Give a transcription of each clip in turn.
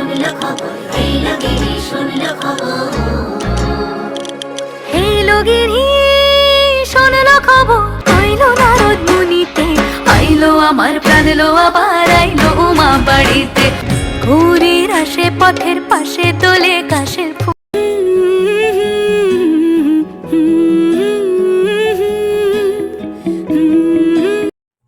শুনল খবর এই লগিরি শুনল খবর। হে লগিরি শোনলো খবর আইলো নারদ মুনিতে আইলো আমার প্রাণ লো আবার আইলো উমা বাড়িতে। ঘুরির আসে পথের পাশে তোলে কাশের ফুল।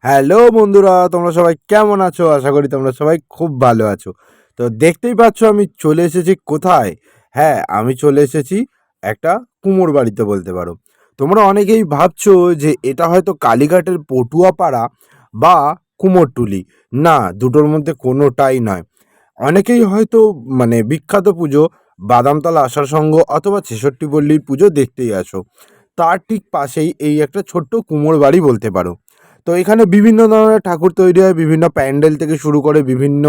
হ্যালো বন্ধুরা তোমরা সবাই কেমন আছো? আশা করি তোমরা সবাই খুব ভালো আছো। তো দেখতেই পাচ্ছ আমি চলে এসেছি কোথায়? হ্যাঁ আমি চলে এসেছি একটা কুমোর বাড়িতে বলতে পারো। তোমরা অনেকেই ভাবছ যে এটা হয়তো কালীঘাটের পটুয়াপাড়া বা কুমোরটুলি না, দুটোর মধ্যে কোনোটাই নয়। অনেকেই হয়তো মানে বিখ্যাত পুজো, বাদামতলা আষাঢ় সংঘ অথবা ছেষট্টি পল্লীর পুজো দেখতেই আসো। তার ঠিক পাশেই এই একটা ছোট্ট কুমোর বাড়ি বলতে পারো। তো এখানে বিভিন্ন ধরনের ঠাকুর তৈরি হয়, বিভিন্ন প্যান্ডেল থেকে শুরু করে বিভিন্ন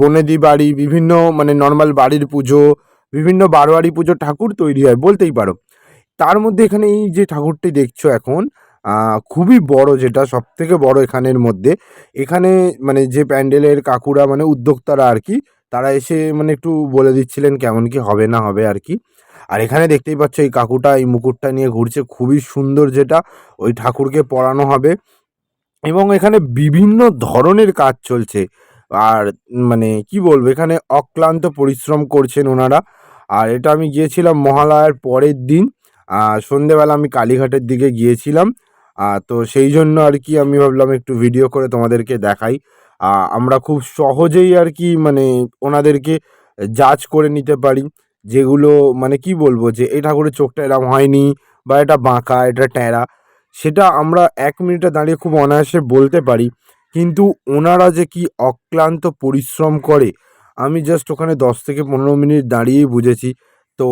বনেদি বাড়ি, বিভিন্ন মানে নর্মাল বাড়ির পুজো, বিভিন্ন বারোয়ারি পুজো ঠাকুর তৈরি হয় বলতেই পারো। তার মধ্যে এখানে এই যে ঠাকুরটি দেখছ এখন খুবই বড় যেটা সব থেকে বড় এখানের মধ্যে। এখানে মানে যে প্যান্ডেলের কাকুরা মানে উদ্যোক্তারা আর কি, তারা এসে মানে একটু বলে দিচ্ছিলেন কেমন কি হবে না হবে আর কি। আর এখানে দেখতেই পাচ্ছ এই কাকুটা, এই মুকুটটা নিয়ে ঘুরছে, খুবই সুন্দর যেটা, ওই ঠাকুরকে পরানো হবে। এবং এখানে বিভিন্ন ধরনের কাজ চলছে। আর মানে কি বলব, এখানে অক্লান্ত পরিশ্রম করছেন ওনারা। আর এটা আমি গিয়েছিলাম মহালয়ার পরের দিন। সন্ধেবেলা আমি কালীঘাটের দিকে গিয়েছিলাম। তো সেই জন্য আর কি আমি ভাবলাম একটু ভিডিও করে তোমাদেরকে দেখাই। আমরা খুব সহজেই আর কি মানে ওনাদেরকে জাজ করে নিতে পারি। যেগুলো মানে কি বলব যে এই ঠাকুরের চোখটা এরম হয়নি বা এটা বাঁকা, এটা ট্যাঁড়া সেটা আমরা এক মিনিটে দাঁড়িয়ে খুব অনায়াসে বলতে পারি। কিন্তু ওনারা যে কি অক্লান্ত পরিশ্রম করে, আমি জাস্ট ওখানে দশ থেকে পনেরো মিনিট দাঁড়িয়েই বুঝেছি। তো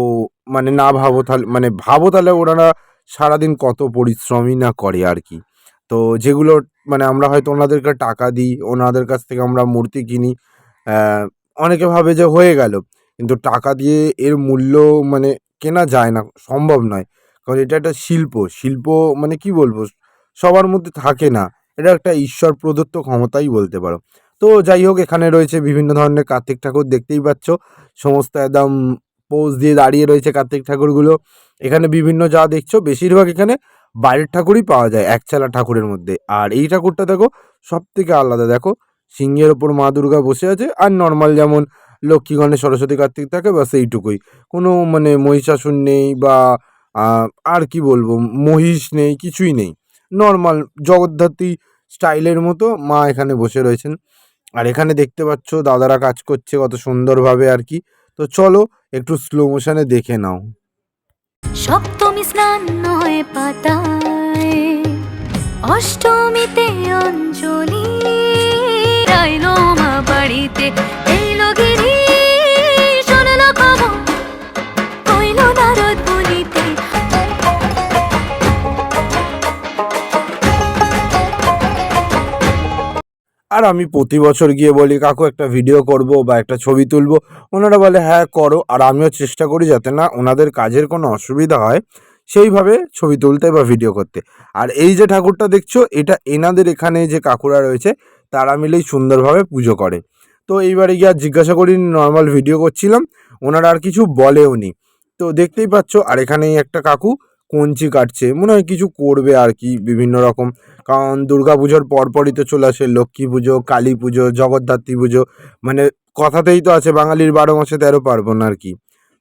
মানে না ভাবো তাহলে মানে ভাবো তাহলে ওনারা সারাদিন কত পরিশ্রমই না করে আর কি। তো যেগুলো মানে আমরা হয়তো ওনাদেরকে টাকা দিই, ওনাদের কাছ থেকে আমরা মূর্তি কিনি অনেকে ভাবে যে হয়ে গেল। কিন্তু টাকা দিয়ে এর মূল্য মানে কেনা যায় না, সম্ভব নয়। কারণ এটা একটা শিল্প শিল্প মানে কি বলব? সবার মধ্যে থাকে না। এটা একটা ঈশ্বর প্রদত্ত ক্ষমতাই বলতে পারো। তো যাই হোক, এখানে রয়েছে বিভিন্ন ধরনের কার্তিক ঠাকুর দেখতেই পাচ্ছ। সমস্ত একদম পোজ দিয়ে দাঁড়িয়ে রয়েছে কার্তিক ঠাকুরগুলো। এখানে বিভিন্ন যা দেখছ, বেশিরভাগ এখানে বাইরের ঠাকুরই পাওয়া যায়, একচালা ঠাকুরের মধ্যে। আর এই ঠাকুরটা দেখো সব থেকে আলাদা। দেখো, সিংহের ওপর মা দুর্গা বসে আছে, আর নর্মাল যেমন লক্ষ্মী, গণেশ, সরস্বতী, কার্তিক থাকে বাস এইটুকুই। কোনো মানে মহিষাসুর নেই বা আর কি বলব, মহিষ নেই, কিছুই নেই। নর্মাল জগদ্ধাত্রী স্টাইলের মতো মা এখানে বসে রয়েছেন। আর এখানে দেখতে পাচ্ছ, দাদারা কাজ করছে কত সুন্দরভাবে আর কি। তো চলো, একটু স্লো মোশনে দেখে নাও। সপ্তমী স্নান নয় পাতায়, অষ্টমীতে অঞ্জলি। আইলো মা বাড়িতে আর আমি প্রতি বছর গিয়ে বলি, কাকু, একটা ভিডিও করব বা একটা ছবি তুলবো। ওনারা বলে হ্যাঁ করো। আর আমিও চেষ্টা করি যাতে না ওনাদের কাজের কোনো অসুবিধা হয়, সেইভাবে ছবি তুলতে বা ভিডিও করতে। আর এই যে ঠাকুরটা দেখছ, এটা এনাদের এখানে যে কাকুরা রয়েছে, তারা মিলেই সুন্দরভাবে পুজো করে। তো এইবারে গিয়ে আর জিজ্ঞাসা করি নর্মাল ভিডিও করছিলাম, ওনারা আর কিছু বলেও নি। তো দেখতেই পাচ্ছ, আর এখানেই একটা কাকু, কঞ্চি কাটছে। মনে হয় কিছু করবে আর কি, বিভিন্ন রকম। কারণ দুর্গা পুজোর পরপরই তো চলে আসে, লক্ষ্মী পুজো, কালী পুজো, জগদ্ধাত্রী পুজো মানে কথাতেই তো আছে বাঙালির বারো মাসে তেরো পার্বণ আর কি।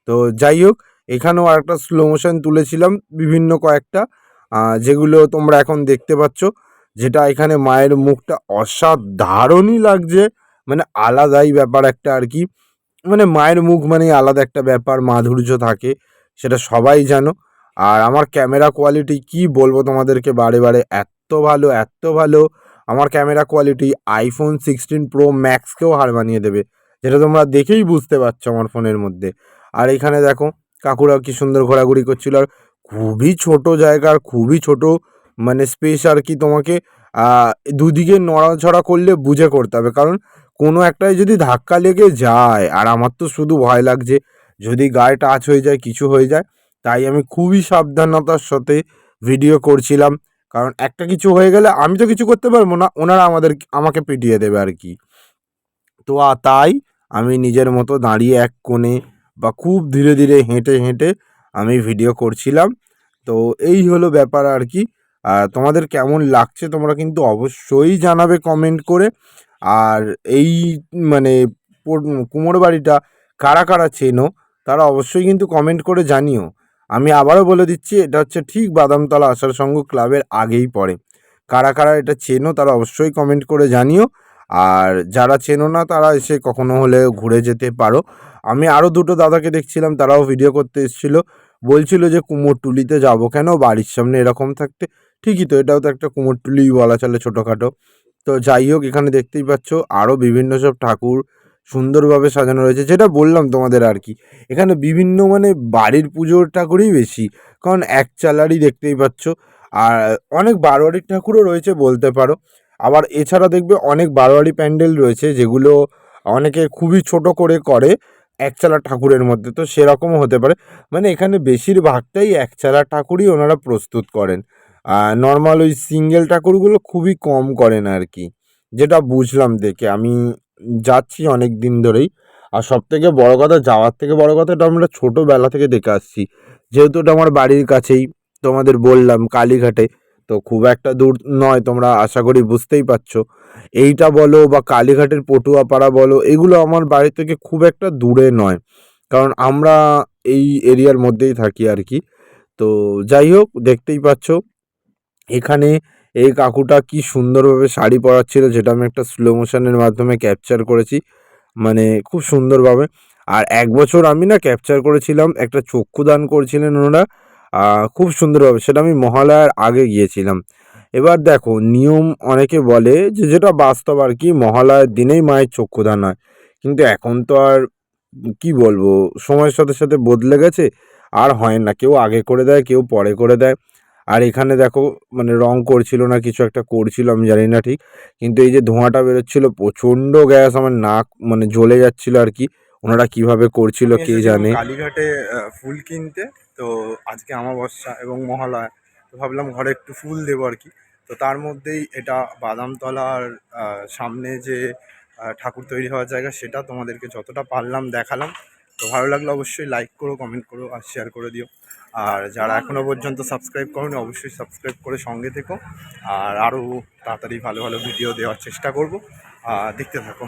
তো যাই হোক, এখানেও একটা স্লো মোশন তুলেছিলাম বিভিন্ন কয়েকটা যেগুলো তোমরা এখন দেখতে পাচ্ছ, যেটা এখানে মায়ের মুখটা অসাধারণই লাগছে মানে আলাদাই ব্যাপার একটা আর কি। মানে মায়ের মুখ মানে আলাদা একটা ব্যাপার, মাধুর্য থাকে, সেটা সবাই জানো। আর আমার ক্যামেরা কোয়ালিটি কি বলব তোমাদেরকে বারে বারে, এত ভালো, এত ভালো। আমার camera quality iPhone sixteen pro ম্যাক্সকেও হার মানিয়ে দেবে। যেটা তোমরা দেখেই বুঝতে পারছ আমার ফোনের মধ্যে। আর এখানে দেখো কাকুরা কি সুন্দর ঘোরাঘুরি করছিল। আর খুবই ছোট জায়গার খুবই ছোট মানে স্পেস আর কি তোমাকে দুদিকে নড়াছড়া করলে বুঝে করতে হবে। কারণ কোনো একটাই যদি ধাক্কা লেগে যায়, আর আমার তো শুধু ভয় লাগছে, যদি গায়ে টাচ হয়ে যায়, কিছু হয়ে যায়, তাই আমি খুবই সাবধানতার সাথে ভিডিও করছিলাম। কারণ একটা কিছু হয়ে গেলে আমি তো কিছু করতে পারব না, ওনারা আমাদের, আমাকে পিটিয়ে দেবে আর কি। তো তাই আমি নিজের মতো দাঁড়িয়ে এক কোণে বা খুব ধীরে ধীরে হেঁটে হেঁটে আমি ভিডিও করছিলাম। তো এই হলো ব্যাপার আর কি। তোমাদের কেমন লাগছে তোমরা কিন্তু অবশ্যই জানাবে কমেন্ট করে। আর এই মানে কুমোর বাড়িটা কারা কারা চেনো, তারা অবশ্যই কিন্তু কমেন্ট করে জানিও। আমি আবারও বলে দিচ্ছি, এটা হচ্ছে ঠিক বাদামতলা আসার সংঘ ক্লাবের আগেই পড়ে। কারা কারা এটা চেনো তারা অবশ্যই কমেন্ট করে জানিও। আর যারা চেনো না তারা এসে কখনো হলে ঘুরে যেতে পারো। আমি আরও দুটো দাদাকে দেখছিলাম, তারাও ভিডিও করতে এসেছিল। বলছিল যে কুমোরটুলিতে যাব কেন? বাড়ির সামনে এরকম থাকতে? ঠিকই তো, এটাও তো একটা কুমোরটুলি বলা চলে ছোটোখাটো। তো যাই হোক, এখানে দেখতেই পাচ্ছ, আরও বিভিন্ন সব ঠাকুর সুন্দরভাবে সাজানো রয়েছে, যেটা বললাম তোমাদের আর কি। এখানে বিভিন্ন মানে বাড়ির পুজোর ঠাকুরই বেশি, কারণ এক চালারই দেখতেই পাচ্ছ। আর অনেক বারোয়ারির ঠাকুরও রয়েছে বলতে পারো। আবার এছাড়া দেখবে অনেক বারোয়ারি প্যান্ডেল রয়েছে, যেগুলো অনেকে খুবই ছোট করে করে একচালা ঠাকুরের মধ্যে, তো সেরকমও হতে পারে। মানে এখানে বেশিরভাগটাই একচালা ঠাকুরই ওনারা প্রস্তুত করেন। নর্মাল ওই সিঙ্গেল ঠাকুরগুলো খুবই কম করেন আর কি, যেটা বুঝলাম দেখে। আমি যাচ্ছি অনেক দিন ধরেই। আর সব থেকে বড় কথা, যাওয়ার থেকে বড় কথা, এটা আমরা ছোটোবেলা থেকে দেখে আসছি। যেহেতু এটা আমার বাড়ির কাছেই, তোমাদের বললাম কালীঘাটে, তো খুব একটা দূর নয়, তোমরা আশা করি বুঝতেই পারছ। এইটা বলো বা কালীঘাটের পটুয়াপাড়া বলো, এগুলো আমার বাড়ি থেকে খুব একটা দূরে নয়। কারণ আমরা এই এরিয়ার মধ্যেই থাকি আর কি। তো যাই হোক, দেখতেই পাচ্ছ। এখানে এই কাকুটা কি সুন্দরভাবে শাড়ি পরাচ্ছিল যেটা আমি একটা স্লো মোশনের মাধ্যমে ক্যাপচার করেছি। মানে খুব সুন্দরভাবে। আর এক বছর আমি না ক্যাপচার করেছিলাম, একটা চক্ষুদান করছিলেন ওনারা খুব সুন্দরভাবে। সেটা আমি মহালয়ার আগে গিয়েছিলাম। এবার দেখো, নিয়ম অনেকে বলে যে যেটা বাস্তব আর কি, মহালয়ার দিনেই মায়ের চক্ষুদান হয়। কিন্তু এখন তো আর কি বলব, সময়ের সাথে সাথে বদলে গেছে, আর হয় না। কেউ আগে করে দেয়, কেউ পরে করে দেয়। আর এখানে দেখো মানে রং করছিল না কিছু একটা করছিল আমি জানি না ঠিক। কিন্তু এই যে ধোঁয়াটা বেরোচ্ছিল প্রচণ্ড গ্যাস আমার নাক মানে জ্বলে যাচ্ছিল আর কি। ওনারা কীভাবে করছিল কে জানে। কালীঘাটে ফুল কিনতে। তো আজকে অমাবস্যা এবং মহালয়া তো ভাবলাম ঘরে একটু ফুল দেবো আর কি। তো তার মধ্যেই এটা বাদামতলার সামনে যে ঠাকুর তৈরি হওয়ার জায়গা সেটা তোমাদেরকে যতটা পারলাম দেখালাম। তো ভালো লাগলে অবশ্যই লাইক করো কমেন্ট করো আর শেয়ার করে দিও। আর যারা এখনও পর্যন্ত সাবস্ক্রাইব করেন, অবশ্যই সাবস্ক্রাইব করে সঙ্গে থেকো। আর আরও তাড়াতাড়ি ভালো ভালো ভিডিও দেওয়ার চেষ্টা করব। আর দেখতে থাকো।